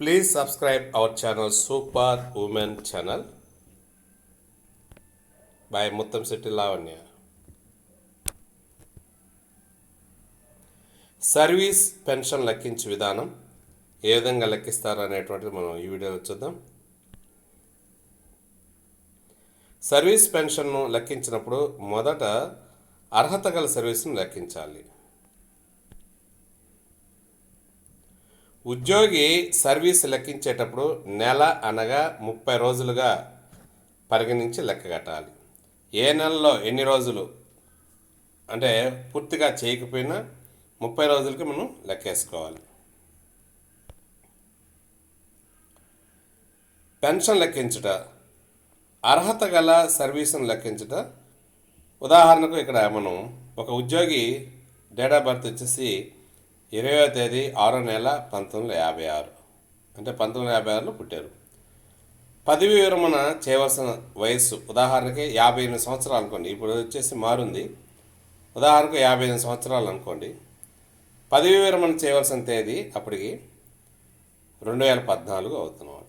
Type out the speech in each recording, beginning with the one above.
Please subscribe our channel super women channel by Muttam Shetty Lavanya service pension లెక్కించే విధానం ఏ విధంగా లెక్కిస్తారు అనేటువంటిది మనం ఈ వీడియోలో చూద్దాం. సర్వీస్ పెన్షన్ను లెక్కించినప్పుడు మొదట అర్హత గల సర్వీస్ను లెక్కించాలి. ఉద్యోగి సర్వీస్ లెక్కించేటప్పుడు నెల అనగా ముప్పై రోజులుగా పరిగణించి లెక్క కట్టాలి. ఏ నెలలో ఎన్ని రోజులు? అంటే పూర్తిగా చేయకపోయినా ముప్పై రోజులకి మనం లెక్కేసుకోవాలి. పెన్షన్ లెక్కించుట అర్హత గల సర్వీసును లెక్కించుట. ఉదాహరణకు ఇక్కడ మనం ఒక ఉద్యోగి డేట్ ఆఫ్ బర్త్ వచ్చేసి ఇరవయో తేదీ ఆరో నెల పంతొమ్మిది వందల యాభై ఆరు. అంటే పంతొమ్మిది వందల యాభై ఆరులో పుట్టారు. పదవి విరమణ చేయవలసిన వయస్సు ఉదాహరణకి యాభై ఎనిమిది సంవత్సరాలు అనుకోండి. ఇప్పుడు వచ్చేసి మారుంది. ఉదాహరణకు యాభై ఎనిమిది సంవత్సరాలు అనుకోండి. పదవి విరమణ చేయవలసిన తేదీ అప్పటికి రెండు వేల పద్నాలుగు అవుతున్నమాట.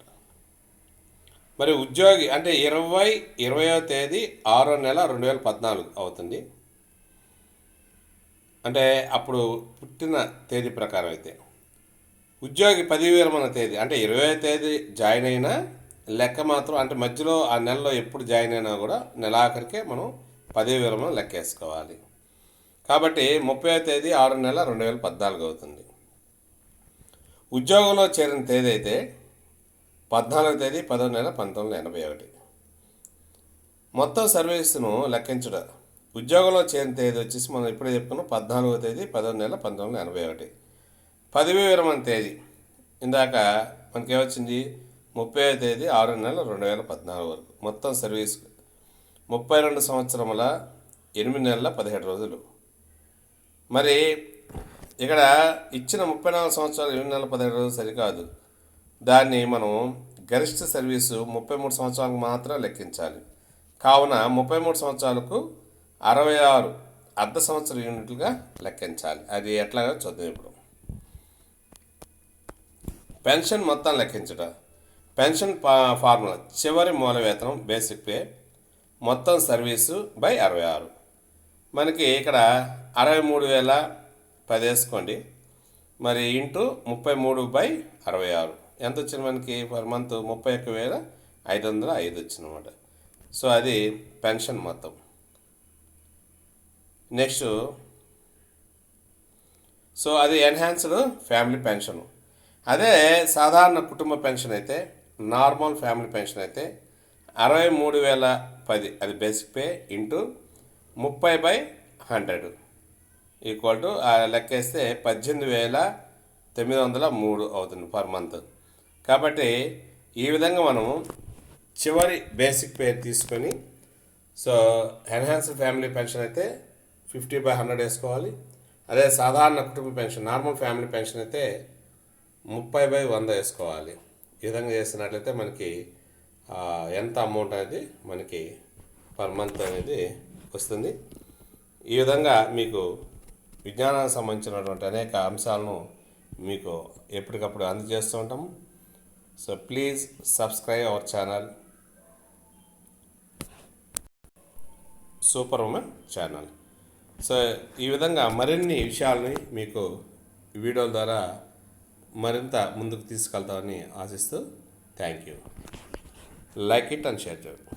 మరి ఉద్యోగి అంటే ఇరవై ఇరవయో తేదీ ఆరో నెల రెండు వేల పద్నాలుగు అవుతుంది. అంటే అప్పుడు పుట్టిన తేదీ ప్రకారం అయితే. ఉద్యోగి పదవి విరమణ తేదీ అంటే ఇరవై తేదీ జాయిన్ అయినా లెక్క మాత్రం అంటే మధ్యలో ఆ నెలలో ఎప్పుడు జాయిన్ అయినా కూడా నెలాఖరికే మనం పదవి విరమణ లెక్కేసుకోవాలి. కాబట్టి ముప్పై తేదీ ఆరు నెల రెండు వేల పద్నాలుగు అవుతుంది. ఉద్యోగంలో చేరిన తేదీ అయితే పద్నాలుగు తేదీ పదో నెల పంతొమ్మిది వందల ఎనభై ఒకటి. మొత్తం సర్వీస్ను లెక్కించడం ఉద్యోగంలో చేరిన తేదీ వచ్చేసి మనం ఇప్పుడే చెప్పుకున్నాం పద్నాలుగో తేదీ పదో నెల పంతొమ్మిది వందల ఎనభై ఒకటి. పదవి విరమణ తేదీ. ఇందాక మనకేమొచ్చింది ముప్పై తేదీ ఆరు నెల రెండు వేల పద్నాలుగు వరకు. మొత్తం సర్వీస్. ముప్పై రెండు సంవత్సరముల ఎనిమిది నెలల పదిహేడు రోజులు. మరి ఇక్కడ ఇచ్చిన ముప్పై నాలుగు సంవత్సరాలు ఎనిమిది నెలల పదిహేడు రోజులు సరికాదు. దాన్ని మనం గరిష్ట సర్వీసు ముప్పై మూడు సంవత్సరాలకు మాత్రం లెక్కించాలి. కావున ముప్పై మూడు సంవత్సరాలకు అరవై ఆరు అర్ధ సంవత్సర యూనిట్లుగా లెక్కించాలి. అది ఎట్లాగా చదువు ఇప్పుడు. పెన్షన్ మొత్తం లెక్కించుట. పెన్షన్ ఫా- ఫార్ములా. చివరి మూల వేతనం బేసిక్ పే. మొత్తం సర్వీసు బై అరవై ఆరు. మనకి ఇక్కడ అరవై మూడు వేల పది వేసుకోండి. మరి ఇంటూ ముప్పై మూడు బై అరవై ఆరు. ఎంత వచ్చింది మనకి పర్ మంత్? ముప్పై ఒక్క వేల ఐదు వందల ఐదు వచ్చిందన్నమాట సో అది పెన్షన్ మొత్తం. నెక్స్ట్ సో అది ఎన్హాన్స్డ్ ఫ్యామిలీ పెన్షన్. అదే సాధారణ కుటుంబ పెన్షన్ అయితే నార్మల్ ఫ్యామిలీ పెన్షన్ అయితే అరవై మూడు వేల పది అది బేసిక్ పే ఇంటూ ముప్పై బై హండ్రెడ్ ఈక్వల్ టు లెక్కేస్తే పద్దెనిమిది వేల తొమ్మిది వందల మూడు అవుతుంది పర్ మంత్. కాబట్టి ఈ విధంగా మనము చివరి బేసిక్ పే తీసుకొని సో ఎన్హాన్స్డ్ ఫ్యామిలీ పెన్షన్ అయితే ఫిఫ్టీ బై హండ్రెడ్ వేసుకోవాలి. అదే సాధారణ కుటుంబ పెన్షన్ నార్మల్ ఫ్యామిలీ పెన్షన్ అయితే ముప్పై బై వంద వేసుకోవాలి. ఈ విధంగా చేసినట్లయితే మనకి ఎంత అమౌంట్ అనేది మనకి పర్ మంత్ అనేది వస్తుంది. ఈ విధంగా మీకు విజ్ఞానానికి సంబంధించినటువంటి అనేక అంశాలను మీకు ఎప్పటికప్పుడు అందజేస్తూ ఉంటాము so please subscribe our channel. Super women channel. So ఈ విధంగా మరిన్ని విషయాలని మీకు వీడియోల ద్వారా మరింత ముందుకు తీసుకెళ్తామని ఆశిస్తూ thank you. Like it and share చేయండి.